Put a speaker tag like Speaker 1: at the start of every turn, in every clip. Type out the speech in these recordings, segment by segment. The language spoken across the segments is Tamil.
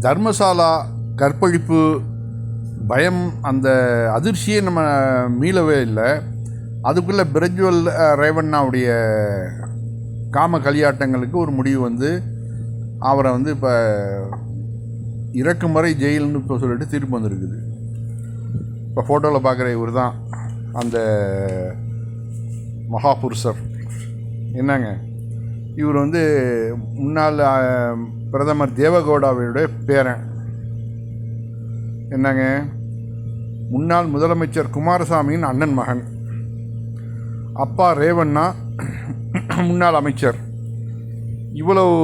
Speaker 1: தர்மசாலா கற்பழிப்பு பயம் அந்த அதிர்ச்சியே நம்ம மீளவே இல்லை. அதுக்குள்ளே பிரஜ்வல் ரேவண்ணாவுடைய காம களியாட்டங்களுக்கு ஒரு முடிவு வந்து அவரை வந்து இப்போ இறக்கும் வரை ஜெயில்னு இப்போ சொல்லிட்டு தீர்ப்பு வந்திருக்குது. இப்போ ஃபோட்டோவில் பார்க்குற இவர் தான் அந்த மகாபுருஷர். என்னங்க? இவர் வந்து முன்னாள் பிரதமர் தேவகவுடாவுடைய பேரன். என்னங்க? முன்னாள் முதலமைச்சர் குமாரசாமியின் அண்ணன் மகன். அப்பா ரேவண்ணா முன்னாள் அமைச்சர். இவ்வளவு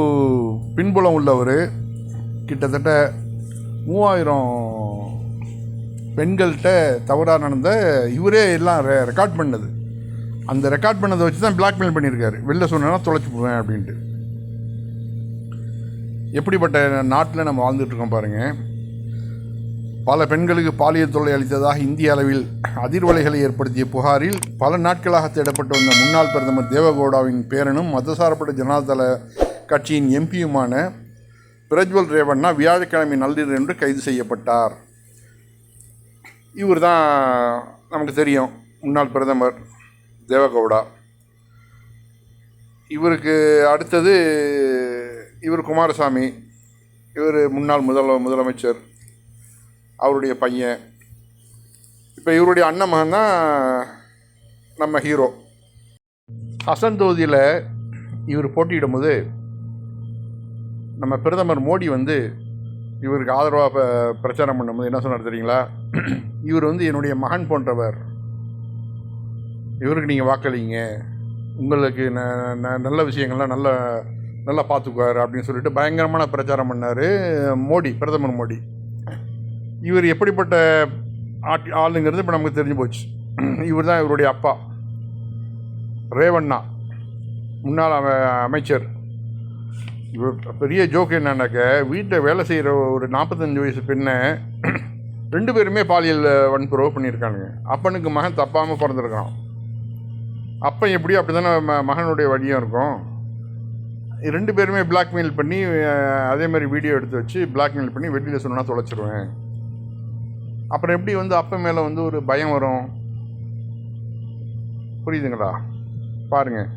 Speaker 1: பின்புலம் உள்ளவர். கிட்டத்தட்ட மூவாயிரம் பெண்கள்கிட்ட தவறாக நடந்த இவரே எல்லாம் ரெ ரெக்கார்ட் பண்ணது. அந்த ரெக்கார்ட் பண்ணதை வச்சு தான் பிளாக்மெயில் பண்ணியிருக்காரு. வெளில சொன்னா தொலைச்சி போவேன் அப்படின்ட்டு. எப்படிப்பட்ட நாட்டில் நம்ம வாழ்ந்துட்டுருக்கோம் பாருங்கள் பல பெண்களுக்கு பாலியல் தொல்லை அளித்ததாக இந்திய அளவில் அதிர்வலைகளை ஏற்படுத்திய புகாரில் பல நாட்களாக தேடப்பட்டு வந்த முன்னாள் பிரதமர் தேவகவுடாவின் பேரனும் மதசாரப்பட்ட ஜனதாதள கட்சியின் எம்பியுமான பிரஜ்வல் ரேவண்ணா வியாழக்கிழமை நள்ளிரவு என்று கைது செய்யப்பட்டார். இவர் தான் நமக்கு தெரியும் முன்னாள் பிரதமர். தேவகவுடா. இவருக்கு அடுத்தது இவர் குமாரசாமி இவர் முன்னாள் முதல முதலமைச்சர் அவருடைய பையன். இப்போ இவருடைய அண்ணன் மகன் தான் நம்ம ஹீரோ. ஹசன் தொகுதியில் இவர் போட்டியிடும்போது நம்ம பிரதமர் மோடி வந்து இவருக்கு ஆதரவாக பிரச்சாரம் பண்ணும்போது என்ன சொன்னார் தெரியுங்களா? இவர் வந்து என்னுடைய மகன் போன்றவர். இவருக்கு நீங்கள் வாக்களிங்க. உங்களுக்கு ந ந- நல்ல விஷயங்கள்லாம் நல்ல நல்லா பார்த்துக்குவார் அப்படின்னு சொல்லிட்டு பயங்கரமான பிரச்சாரம் பண்ணார் மோடி பிரதமர் மோடி. இவர் எப்படிப்பட்ட ஆட் ஆளுங்கிறது இப்போ நமக்கு தெரிஞ்சு போச்சு. இவர் தான் இவருடைய அப்பா. ரேவண்ணா முன்னாள் அமைச்சர். இவர் பெரிய ஜோக் என்னன்னாக்க வீட்டில் வேலை செய்கிற ஒரு நாற்பத்தஞ்சு வயசு பெண்ணை ரெண்டு பேருமே பாலியல் வன்புறவு பண்ணியிருக்கானுங்க. அப்பனுக்கு மகன் தப்பாமல் பிறந்திருக்கான். அப்போ எப்படியோ அப்படி தானே ம மகனுடைய வழியும் இருக்கும். ரெண்டு பேருமே பிளாக்மெயில் பண்ணி அதே மாதிரி வீடியோ எடுத்து வச்சு பிளாக்மெயில் பண்ணி வெளியில் சொன்னால் தொலைச்சிருவேன். அப்புறம் எப்படி வந்து அப்போ மேலே வந்து ஒரு பயம் வரும்? புரியுதுங்களா? பாருங்கள்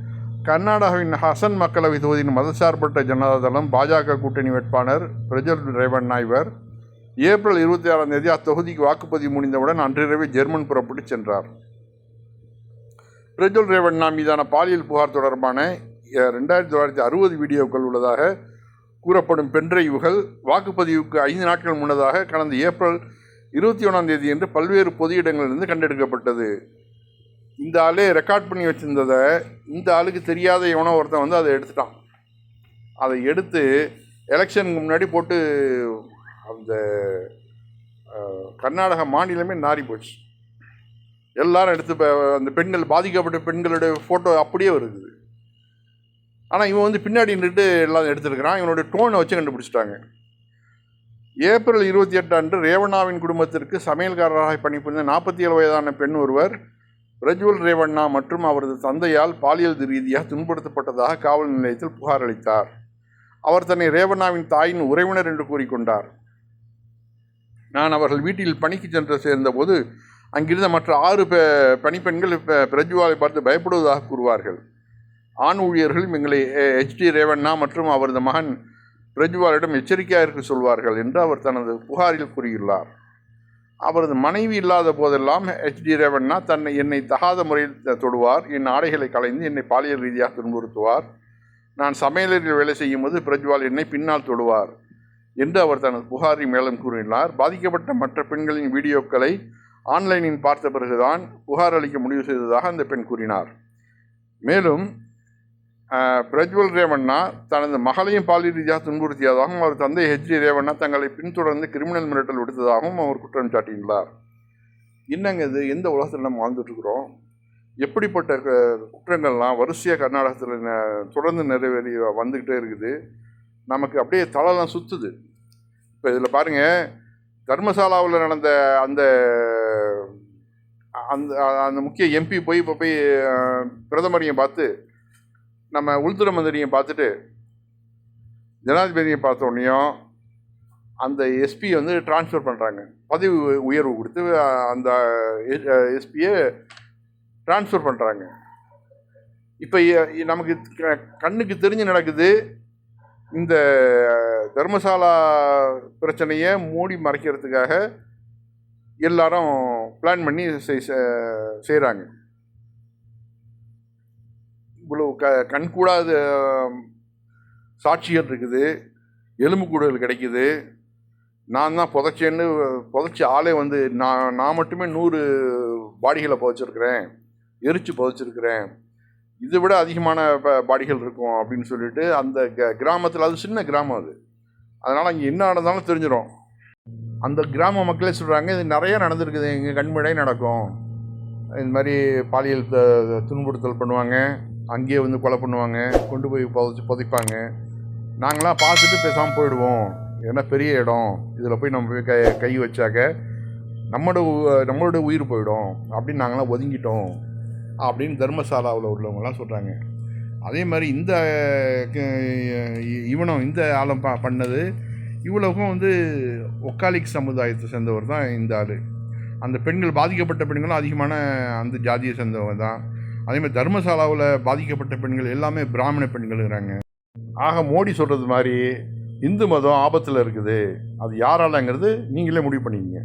Speaker 1: கர்நாடகாவின் ஹசன் மக்களவை தொகுதியின் மதசார்பற்ற ஜனதாதளம் பாஜக கூட்டணி வேட்பாளர் பிரஜல் ரேவன் நாய்வர் ஏப்ரல் இருபத்தி ஆறாம் தேதி அத்தொகுதிக்கு வாக்குப்பதிவு முடிந்தவுடன் அன்றிரவே ஜெர்மன் புறப்பட்டு சென்றார். பிரஜல் ரேவண்ணா மீதான பாலியல் புகார் தொடர்பான ரெண்டாயிரத்தி தொள்ளாயிரத்தி அறுபது வீடியோக்கள் உள்ளதாக கூறப்படும் பென்டிரைவுகள் வாக்குப்பதிவுக்கு ஐந்து நாட்கள் முன்னதாக கடந்த ஏப்ரல் இருபத்தி ஒன்றாம் தேதி என்று பல்வேறு பொது இடங்களிலிருந்து கண்டெடுக்கப்பட்டது. இந்த ஆளே ரெக்கார்ட் பண்ணி வச்சுருந்ததை இந்த ஆளுக்கு தெரியாத எவனோ ஒருத்தன் வந்து அதை எடுத்துட்டான். அதை எடுத்து எலெக்ஷனுக்கு முன்னாடி போட்டு அந்த கர்நாடக மாநிலமே நாரி போச்சு எல்லாரும் எடுத்து இப்போ அந்த பெண்கள் பாதிக்கப்பட்ட பெண்களுடைய ஃபோட்டோ அப்படியே வருது. ஆனால் இவன் வந்து பின்னாடி நின்றுட்டு எல்லாம் எடுத்துருக்கிறான். இவனோட டோனை வச்சு கண்டுபிடிச்சிட்டாங்க. ஏப்ரல் இருபத்தி எட்டு அன்று ரேவண்ணாவின் குடும்பத்திற்கு சமையல்காரராக பணிபுரிந்த நாற்பத்தி ஏழு வயதான பெண் ஒருவர் பிரஜ்வல் ரேவண்ணா மற்றும் அவரது தந்தையால் பாலியல் ரீதியாக துன்புறுத்தப்பட்டதாக காவல் நிலையத்தில் புகார் அளித்தார். அவர் தன்னை ரேவண்ணாவின் தாயின் உறவினர் என்று கூறிக்கொண்டார். நான் அவர்கள் வீட்டில் பணிக்கு சென்று சேர்ந்தபோது அங்கிருந்த மற்ற ஆறு பெ பணிப்பெண்கள் பிரஜுவாவை பார்த்து பயப்படுவதாக கூறுவார்கள். ஆண் ஊழியர்களும் எங்களை ஹெச்டி ரேவண்ணா மற்றும் அவரது மகன் பிரஜ்வாலிடம் எச்சரிக்கையாக இருக்க சொல்வார்கள் என்று அவர் தனது புகாரில் கூறியுள்ளார். அவரது மனைவி இல்லாத போதெல்லாம் ஹெச்டி ரேவண்ணா தன்னை என்னை தகாத முறையில் தொடுவார். என் ஆடைகளை கலைந்து என்னை பாலியல் ரீதியாக துன்புறுத்துவார். நான் சமையலரில் வேலை செய்யும் போது பிரஜ்வால் என்னை பின்னால் தொடுவார் என்று அவர் தனது புகாரி மேலும் கூறினார் பாதிக்கப்பட்ட மற்ற பெண்களின் வீடியோக்களை ஆன்லைனில் பார்த்த பிறகுதான் புகார் அளிக்க முடிவு செய்ததாக அந்த பெண் கூறினார். மேலும் பிரஜ்வல் ரேவண்ணா தனது மகளையும் பாலியல் ரீதியாக துன்புறுத்தியதாகவும் அவர் தந்தை ஹெச்டி ரேவண்ணா தங்களை பின்தொடர்ந்து கிரிமினல் மிரட்டல் விடுத்ததாகவும் அவர் குற்றம் சாட்டியுள்ளார். என்னங்க இது? எந்த உலகத்தில் நம்ம வாழ்ந்துட்டுருக்குறோம்? எப்படிப்பட்ட குற்றங்கள்லாம் வரிசையாக கர்நாடகத்தில் ந- தொடர்ந்து நிறைவேறி வந்துக்கிட்டே இருக்குது. நமக்கு அப்படியே தலைலாம் சுற்றுது இப்போ இதில் பாருங்கள் தர்மசாலாவில் நடந்த அந்த அந்த அந்த முக்கிய எம்பி போய் இப்போ போய் பிரதமரையும் பார்த்து நம்ம உள்துறை மந்திரியும் பார்த்துட்டு ஜனாதிபதியை பார்த்த உடனேயும் அந்த எஸ்பி வந்து ட்ரான்ஸ்ஃபர் பண்ணுறாங்க பதவி உயர்வு கொடுத்து அந்த எஸ்பியை ட்ரான்ஸ்ஃபர் பண்ணுறாங்க இப்போ நமக்கு க- கண்ணுக்கு தெரிஞ்சு நடக்குது இந்த தர்மசாலா பிரச்சனையை மூடி மறைக்கிறதுக்காக எல்லாரும் பிளான் பண்ணி செய்கிறாங்க இவ்வளோ க கண்கூடாத சாட்சிகள் இருக்குது. எலும்புக்கூடுகள் கிடைக்குது. நான் தான் புதைச்சேன்னு புதைச்ச ஆளே வந்து நான் நான் மட்டுமே நூறு பாடிகளை புதைச்சிருக்கிறேன். எரிச்சு புதைச்சிருக்கிறேன். இதை விட அதிகமான பாடிகள் இருக்கும் அப்படின்னு சொல்லிட்டு அந்த க கிராமத்தில் அது சின்ன கிராமம் அது. அதனால் அங்கே என்ன நடந்தாலும் தெரிஞ்சிடும் அந்த கிராம மக்களே சொல்கிறாங்க இது நிறைய நடந்திருக்குது எங்கள் கண்முறை நடக்கும். இந்த மாதிரி பாலியல் த- துன்புறுத்தல் பண்ணுவாங்க அங்கேயே வந்து கொலை பண்ணுவாங்க கொண்டு போய் புதைச்சி புதைப்பாங்க. நாங்களாம் பார்த்துட்டு பேசாமல் போயிடுவோம். ஏன்னா பெரிய இடம் இதில் போய் நம்ம போய் கை கை வச்சாக்க நம்மளோட நம்மளோட உயிர் போயிடும். அப்படின்னு நாங்களாம் ஒதுங்கிட்டோம். அப்படின்னு தர்மசாலாவில் உள்ளவங்கலாம் சொல்கிறாங்க அதே மாதிரி இந்த க- இவனும் இந்த ஆளும் ப பண்ணது இவ்வளவுக்கும் வந்து ஒக்காலிக் சமுதாயத்தை சேர்ந்தவர் தான் இந்த ஆள். அந்த பெண்கள் பாதிக்கப்பட்ட பெண்களும் அதிகமான அந்த ஜாதியை சேர்ந்தவங்க தான். அதேமாதிரி தர்மசாலாவில் பாதிக்கப்பட்ட பெண்கள் எல்லாமே பிராமண பெண்கள்ங்கிறாங்க ஆக மோடி சொல்கிறது மாதிரி இந்து மதம் ஆபத்தில் இருக்குது. அது யாராலங்கிறது நீங்களே முடிவு பண்ணிக்கிங்க.